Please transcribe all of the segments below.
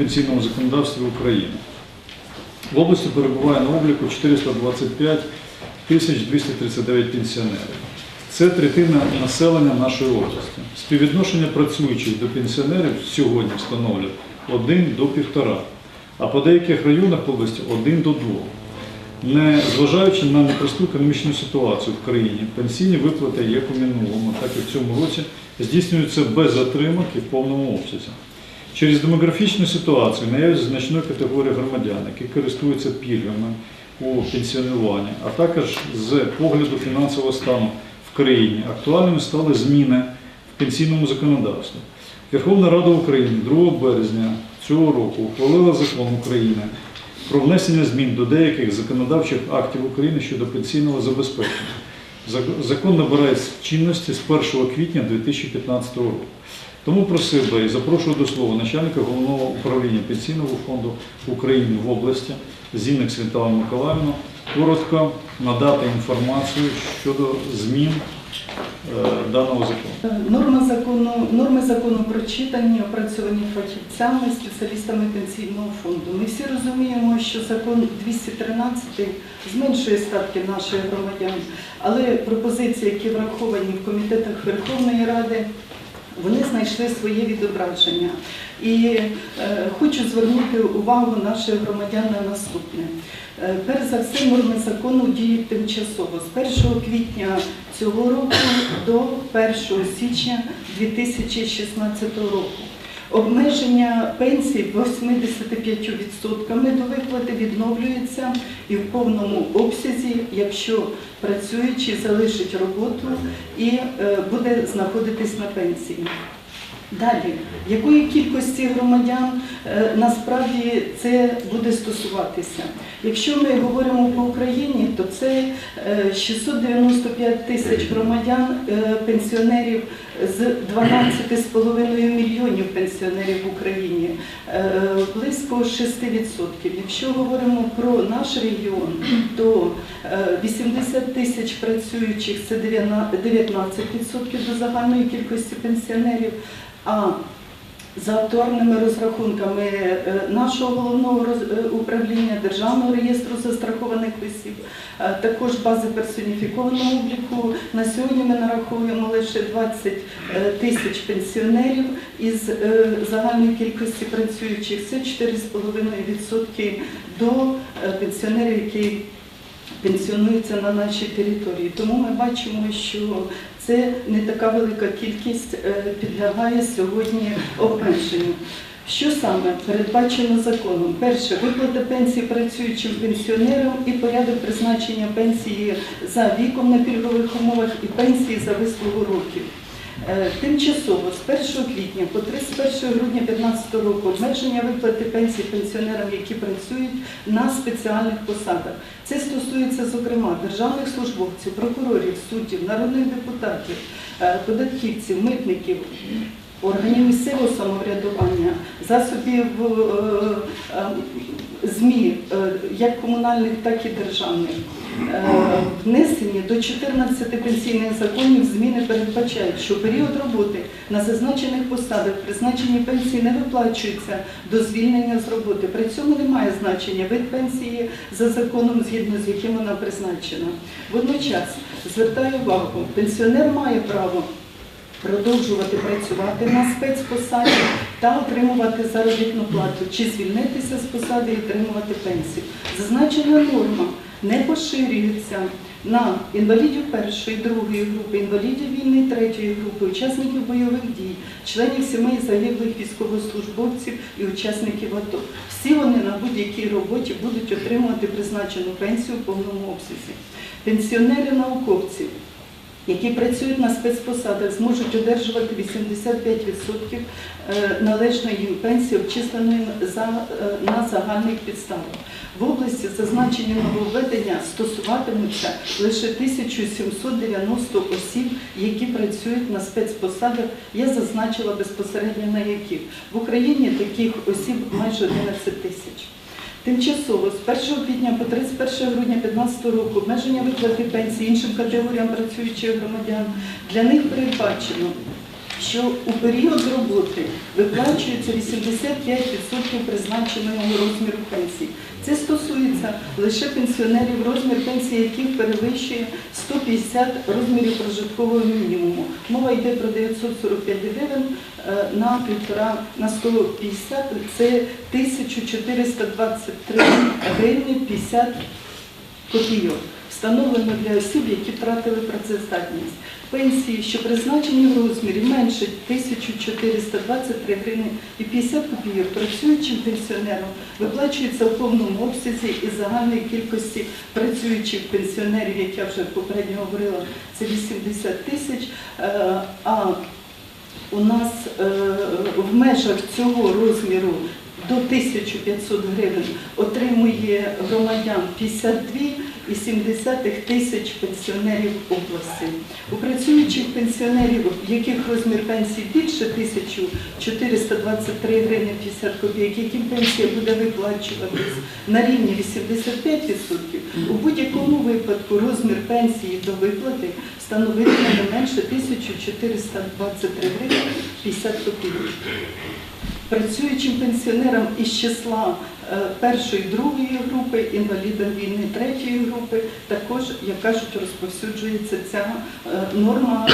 пенсійному законодавстві України. В області перебуває на обліку 425 тисяч 239 пенсіонерів. Це третина населення нашої області. Співвідношення працюючих до пенсіонерів сьогодні встановлює 1 до 1,5, а по деяких районах області 1 до 2. Не зважаючи на непросту економічну ситуацію в країні, пенсійні виплати як у минулому, так і в цьому році здійснюються без затримок і в повному обсязі. Через демографічну ситуацію наявність значної категорії громадян, які користуються пільгами у пенсіонуванні, а також з погляду фінансового стану в країні, актуальними стали зміни в пенсійному законодавстві. Верховна Рада України 2 березня цього року ухвалила закон України про внесення змін до деяких законодавчих актів України щодо пенсійного забезпечення. Закон набирає чинності з 1 квітня 2015 року. Тому просив би і запрошую до слова начальника головного управління Пенсійного фонду України в області Зінник Святалу Миколаївну коротко надати інформацію щодо змін е, даного закону. Норми закону, норми закону прочитані, опрацьовані фахівцями, спеціалістами пенсійного фонду. Ми всі розуміємо, що закон 213 зменшує статки наших громадян, але пропозиції, які враховані в комітетах Верховної Ради, вони знайшли своє відображення. І е, хочу звернути увагу наших громадян на наступне. Е, Перш за все, норми закону діють тимчасово з 1 квітня цього року до 1 січня 2016 року. Обмеження пенсій 85% до виплати відновлюється і в повному обсязі, якщо працюючий залишить роботу і е, буде знаходитись на пенсії. Далі, якої кількості громадян е, насправді це буде стосуватися? Якщо ми говоримо по Україні, то це е, 695 тисяч громадян, е, пенсіонерів з 12,5 мільйонів пенсіонерів в Україні, е, близько 6%. Якщо говоримо про наш регіон, то е, 80 тисяч працюючих це 19% до загальної кількості пенсіонерів. А за актуальними розрахунками е, нашого головного е, управління Державного реєстру застрахованих осіб, е, також бази персоніфікованого обліку. На сьогодні ми нараховуємо лише 20 е, тисяч пенсіонерів із загальної кількості працюючих. Це 4,5% до пенсіонерів, які пенсіонуються на нашій території. Тому ми бачимо, що це не така велика кількість е, підлягає сьогодні обмеженню. Що саме передбачено законом? Перше, виплата пенсії працюючим пенсіонерам і порядок призначення пенсії за віком на пільгових умовах і пенсії за вислугу років. Е, Тимчасово з 1 квітня по 31 грудня 2015 року обмеження виплати пенсій пенсіонерам, які працюють на спеціальних посадах. Це стосується, зокрема, державних службовців, прокурорів, суддів, народних депутатів, е, податківців, митників. Органів місцевого самоврядування, засобів е, е, ЗМІ, е, як комунальних, так і державних. Внесені до 14 пенсійних законів зміни передбачають, що період роботи на зазначених посадах призначені пенсії не виплачуються до звільнення з роботи. При цьому немає значення вид пенсії за законом, згідно з яким вона призначена. Водночас звертаю увагу, пенсіонер має право продовжувати працювати на спецпосаді та отримувати заробітну плату, чи звільнитися з посади і отримувати пенсію. Зазначена норма не поширюється на інвалідів першої, другої групи, інвалідів війни третьої групи, учасників бойових дій, членів сімей загиблих військовослужбовців і учасників АТО. Всі вони на будь-якій роботі будуть отримувати призначену пенсію в повному обсязі. Пенсіонери-науковці які працюють на спецпосадах, зможуть одержувати 85% е, належної їм пенсії, обчисленої е, на загальних підставах. В області зазначені нововведення стосуватимуться лише 1790 осіб, які працюють на спецпосадах. Я зазначила безпосередньо на яких. В Україні таких осіб майже 11 тисяч. Тимчасово з 1 квітня по 31 грудня 2015 року обмеження виплати пенсії іншим категоріям працюючих громадян для них передбачено що у період роботи виплачується 85% призначеного розміру пенсії. Це стосується лише пенсіонерів, розмір пенсії яких перевищує 150 розмірів прожиткового мінімуму. Мова йде про 945 гривень на півтора на 150, це 1423 гривні 50 копійок. Встановлено для осіб, які втратили працездатність. Пенсії, що призначені в розмірі менше 1423 гривні і 50 копійок працюючим пенсіонерам виплачується в повному обсязі із загальної кількості працюючих пенсіонерів, як я вже попередньо говорила, це 80 тисяч. Е, у нас е, в межах цього розміру до 1500 гривень отримує громадян 52,7 тисяч пенсіонерів області. У працюючих пенсіонерів, яких розмір пенсії більше 1423 гривні 50 копійок, яким пенсія буде виплачуватись на рівні 85%, у будь-якому розмір пенсії до виплати становитиме не менше 1423 гривень 50 копійок працюючим пенсіонерам із числа е, першої, другої групи, інвалідам війни третьої групи, також, як кажуть, розповсюджується ця е, норма е,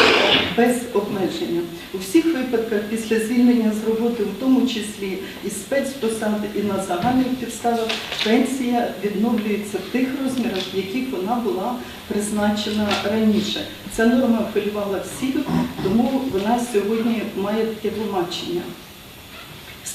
без обмеження. У всіх випадках після звільнення з роботи, в тому числі і спецпосад, і на загальних підставах, пенсія відновлюється в тих розмірах, в яких вона була призначена раніше. Ця норма хвилювала всіх, тому вона сьогодні має таке тлумачення.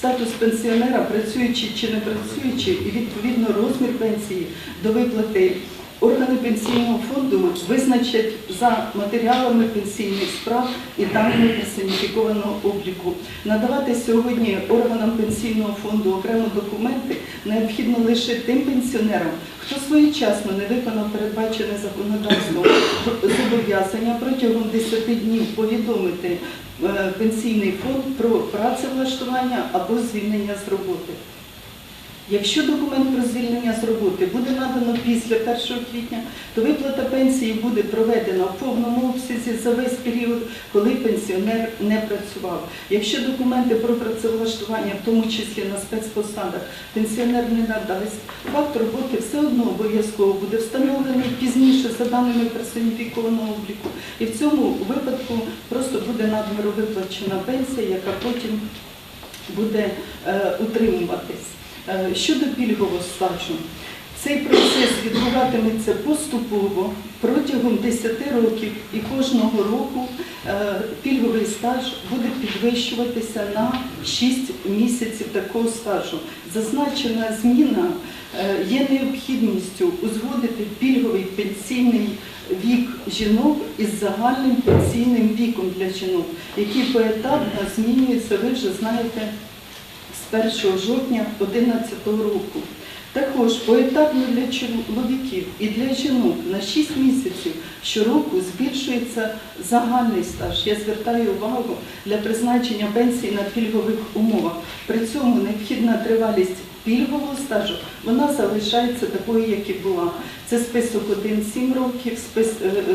Статус пенсіонера, працюючи чи не працюючи, і відповідно розмір пенсії до виплати органи пенсійного фонду визначать за матеріалами пенсійних справ і даними персоніфікованого обліку. Надавати сьогодні органам пенсійного фонду окремо документи необхідно лише тим пенсіонерам, хто своєчасно не виконав передбачене законодавством зобов'язання протягом 10 днів повідомити е, пенсійний фонд про працевлаштування або звільнення з роботи. Якщо документ про звільнення з роботи буде надано після 1 квітня, то виплата пенсії буде проведена в повному обсязі за весь період, коли пенсіонер не працював. Якщо документи про працевлаштування, в тому числі на спецпосадах, пенсіонер не надасть, факт роботи все одно обов'язково буде встановлений пізніше за даними персоніфікованого обліку. І в цьому випадку просто буде надміру виплачена пенсія, яка потім буде е, утримуватись. Е, Щодо пільгового стажу, цей процес відбуватиметься поступово протягом 10 років і кожного року е, пільговий стаж буде підвищуватися на 6 місяців такого стажу. Зазначена зміна е, є необхідністю узгодити пільговий пенсійний вік жінок із загальним пенсійним віком для жінок, який поетапно змінюється, ви вже знаєте, з 1 жовтня 2011 року. Також поетапно для чоловіків і для жінок на 6 місяців щороку збільшується загальний стаж. Я звертаю увагу для призначення пенсії на пільгових умовах. При цьому необхідна тривалість пільгового стажу вона залишається такою, як і була. Це список 1 – 7 років, е,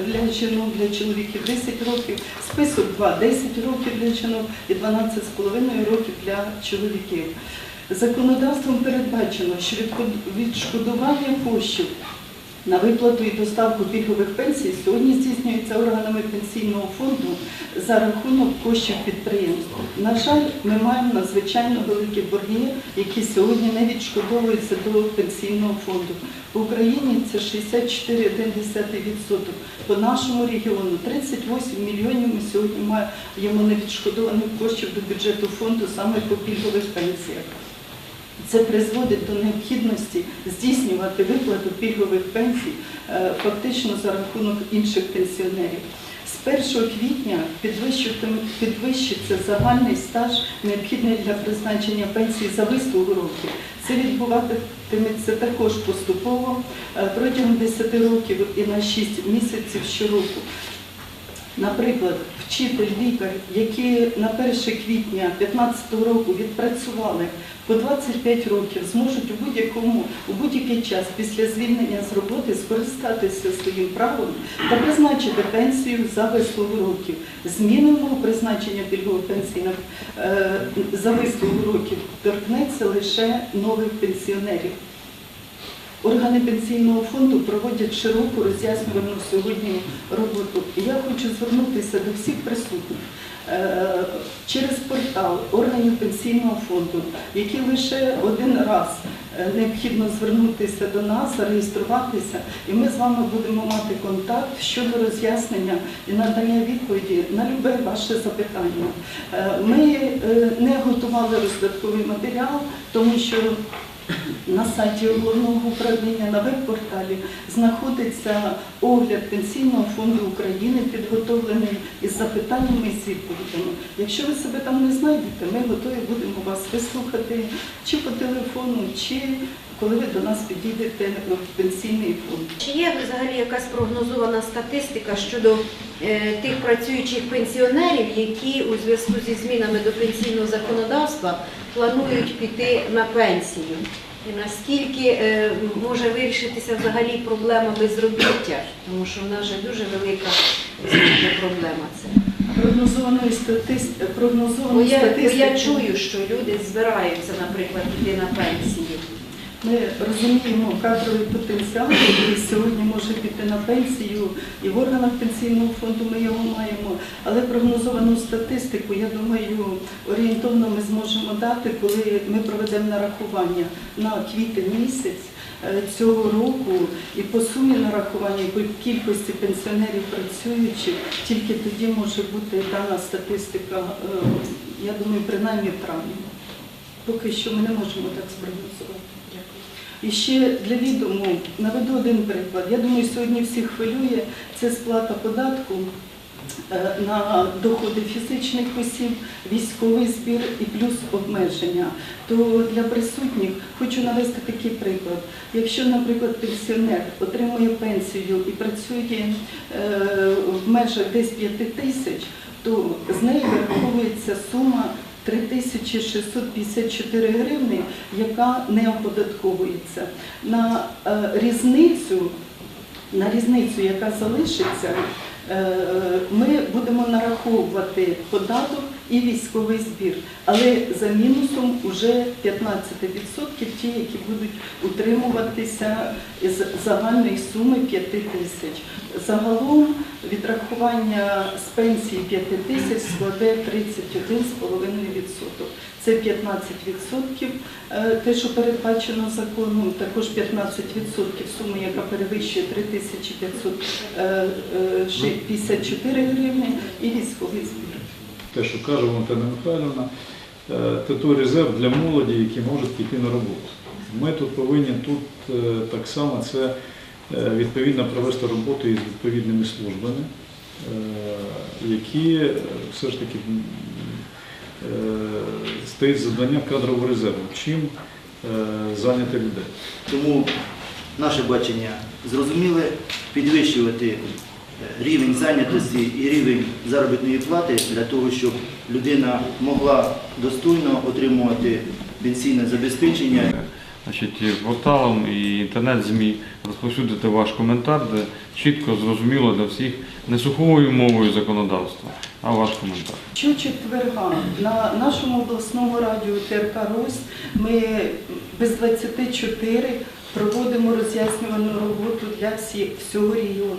для жінок, для чоловіків 10 років, список 2 – 10 років для жінок і 12,5 років для чоловіків. Законодавством передбачено, що відшкодування коштів на виплату і доставку пільгових пенсій сьогодні здійснюється органами пенсійного фонду за рахунок коштів підприємств. На жаль, ми маємо надзвичайно великі борги, які сьогодні не відшкодовуються до пенсійного фонду. В Україні це 64,1%. По нашому регіону 38 мільйонів ми сьогодні маємо невідшкодованих коштів до бюджету фонду саме по пільгових пенсіях. Це призводить до необхідності здійснювати виплату пільгових пенсій е, фактично за рахунок інших пенсіонерів. З 1 квітня підвищиться загальний стаж, необхідний для призначення пенсії за вислугу років. Це відбуватиметься також поступово е, протягом 10 років і на 6 місяців щороку. Наприклад, вчитель, лікар, які на 1 квітня 2015 року відпрацювали по 25 років, зможуть у будь-якому у будь-який час після звільнення з роботи скористатися своїм правом та призначити пенсію за вислугу років. Зміною призначення пільгових пенсійних е, за вислугу років торкнеться лише нових пенсіонерів. Органи пенсійного фонду проводять широку роз'яснювальну сьогодні роботу. Я хочу звернутися до всіх присутніх е, через портал органів пенсійного фонду, які лише один раз е, необхідно звернутися до нас, зареєструватися, і ми з вами будемо мати контакт щодо роз'яснення і надання відповіді на любе ваше запитання. Е, Ми не готували роздатковий матеріал, тому що на сайті головного управління на веб-порталі знаходиться огляд Пенсійного фонду України, підготовлений із запитаннями і відповідями. Якщо ви себе там не знайдете, ми готові будемо вас вислухати чи по телефону, чи коли ви до нас підійдете в пенсійний фонд. Чи є взагалі якась прогнозована статистика щодо е, тих працюючих пенсіонерів, які у зв'язку зі змінами до пенсійного законодавства планують піти на пенсію? І наскільки е, може вирішитися взагалі проблема безробіття? Тому що в нас же дуже велика проблема це. Прогнозованої статистики, прогнозованої я, статистики. я чую, що люди збираються, наприклад, піти на пенсію. Ми розуміємо кадровий потенціал, який сьогодні може піти на пенсію, і в органах пенсійного фонду ми його маємо. Але прогнозовану статистику, я думаю, орієнтовно ми зможемо дати, коли ми проведемо нарахування на квітень місяць е, цього року. І по сумі нарахування, по кількості пенсіонерів працюючих, тільки тоді може бути дана статистика, е, я думаю, принаймні в травні. Поки що ми не можемо так спрогнозувати. І ще для відому наведу один приклад. Я думаю, сьогодні всіх хвилює це сплата податку е, на доходи фізичних осіб, військовий збір і плюс обмеження. То для присутніх хочу навести такий приклад. Якщо, наприклад, пенсіонер отримує пенсію і працює е, в межах десь 5 тисяч, то з неї вираховується сума 3654 гривні, яка не оподатковується. На е, різницю, на різницю, яка залишиться, е, ми будемо нараховувати податок і військовий збір, але за мінусом вже 15% ті, які будуть утримуватися з загальної суми 5 тисяч. Загалом відрахування з пенсії 5 тисяч складе 31,5%. Це 15% е, те, що передбачено законом, також 15% суми, яка перевищує 3554 гривні і військовий збір. Те, що каже Валентина Михайлівна, це той резерв для молоді, які можуть піти на роботу. Ми тут повинні тут е, так само це е, відповідно провести роботу із відповідними службами, е, які все ж таки стоїть завдання кадрового резерву. Чим зайняти людей? Тому наше бачення зрозуміле підвищувати рівень зайнятості і рівень заробітної плати для того, щоб людина могла достойно отримувати пенсійне забезпечення. Значить, порталом і інтернет-ЗМІ розповсюдити ваш коментар, де чітко зрозуміло для всіх не суховою мовою законодавства, а ваш коментар. Щочетверга на нашому обласному радіо ТРК Русь ми без 24 проводимо роз'яснювальну роботу для всіх всього регіону.